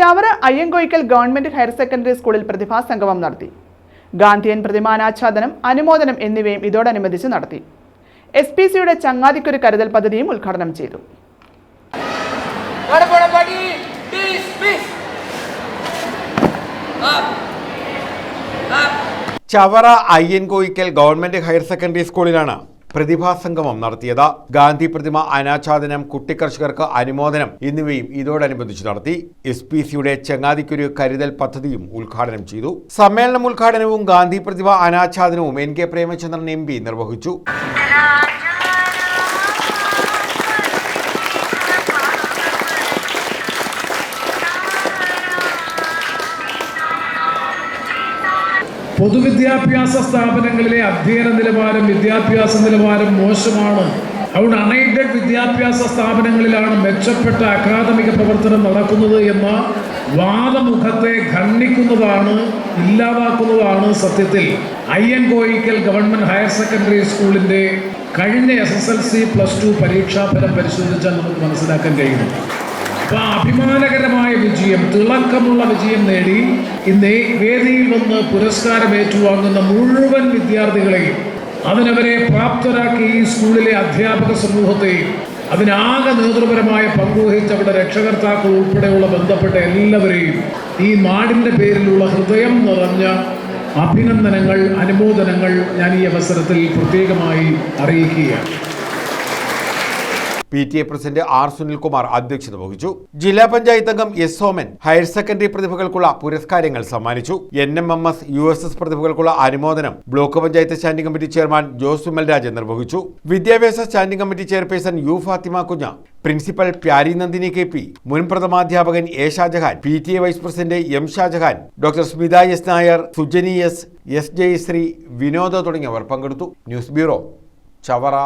Chavara Ayyankoickal government higher secondary സ്കൂളിൽ പ്രതിഭാസംഗമം നടത്തി. ഗാന്ധിയൻ പ്രതിമാനാച്ഛാദനം അനുമോദനം എന്നിവയും ഇതോടനുബന്ധിച്ച് നടത്തി. എസ് പി സിയുടെ ചങ്ങാതിക്കൊരു കരുതൽ പദ്ധതിയും ഉദ്ഘാടനം ചെയ്തു. Chavara Ayyankoickal government higher secondary സ്കൂളിലാണ് പ്രതിഭാസംഗമം നടത്തിയത്. ഗാന്ധി പ്രതിമ അനാച്ഛാദനം കുട്ടിക്കർഷകർക്ക് അനുമോദനം എന്നിവയും ഇതോടനുബന്ധിച്ച് നടത്തി. എസ് പി സിയുടെ ചെങ്ങാതിക്കൊരു കരുതൽ പദ്ധതിയും ഉദ്ഘാടനം ചെയ്തു. സമ്മേളനം ഉദ്ഘാടനവും ഗാന്ധി പ്രതിമ അനാച്ഛാദനവും എൻ കെ പ്രേമചന്ദ്രൻ എം നിർവഹിച്ചു. പൊതുവിദ്യാഭ്യാസ സ്ഥാപനങ്ങളിലെ അധ്യയന നിലവാരം വിദ്യാഭ്യാസ നിലവാരം മോശമാണ്. അതുകൊണ്ട് അൺഎയ്ഡഡ് വിദ്യാഭ്യാസ സ്ഥാപനങ്ങളിലാണ് മെച്ചപ്പെട്ട അക്കാദമിക പ്രവർത്തനം നടക്കുന്നത് എന്ന വാദമുഖത്തെ ഖണ്ഡിക്കുന്നതാണ് ഇല്ലാതാക്കുന്നതാണ് സത്യത്തിൽ. അയ്യൻ കോയിക്കൽ ഹയർ സെക്കൻഡറി സ്കൂളിന്റെ കഴിഞ്ഞ S S L C plus two പരീക്ഷാഫലം പരിശോധിച്ചാൽ നമുക്ക് മനസ്സിലാക്കാൻ കഴിയും. അപ്പൊ അഭിമാനകരമായ വിജയം തിളക്കമുള്ള വിജയം നേടി ഇന്ന് വേദിയിൽ വന്ന് പുരസ്കാരം ഏറ്റുവാങ്ങുന്ന മുഴുവൻ വിദ്യാർത്ഥികളെയും അതിനവരെ പ്രാപ്തരാക്കി ഈ സ്കൂളിലെ അധ്യാപക സമൂഹത്തെയും അതിനാകെ നേതൃപരമായ പങ്കുവഹിച്ച അവിടെ രക്ഷകർത്താക്കൾ ഉൾപ്പെടെയുള്ള ബന്ധപ്പെട്ട എല്ലാവരെയും ഈ നാടിന്റെ പേരിലുള്ള ഹൃദയം നിറഞ്ഞ അഭിനന്ദനങ്ങൾ അനുമോദനങ്ങൾ ഞാൻ ഈ അവസരത്തിൽ പ്രത്യേകമായി അറിയിക്കുകയാണ്. P T A president R Sunilkumar അധ്യക്ഷത വഹിച്ചു. ജില്ലാ പഞ്ചായത്ത് അംഗം എസ് സോമൻ ഹയർ സെക്കൻഡറി പ്രതിഭകൾക്കുള്ള പുരസ്കാരങ്ങൾ സമ്മാനിച്ചു. N M M S U S S പ്രതിഭകൾക്കുള്ള അനുമോദനം block panchayat standing committee chairman Jose Vimalraj നിർവഹിച്ചു. വിദ്യാഭ്യാസ standing committee chairperson U Fathima Kunja principal Pyari Nandini K P മുൻ പ്രഥമാധ്യാപകൻ A Shajahan P T A vice president M Shajahan doctor Smitha S Nair Sujani S S Jayasree Vinoda തുടങ്ങിയവർ പങ്കെടുത്തു. News bureau Chavara.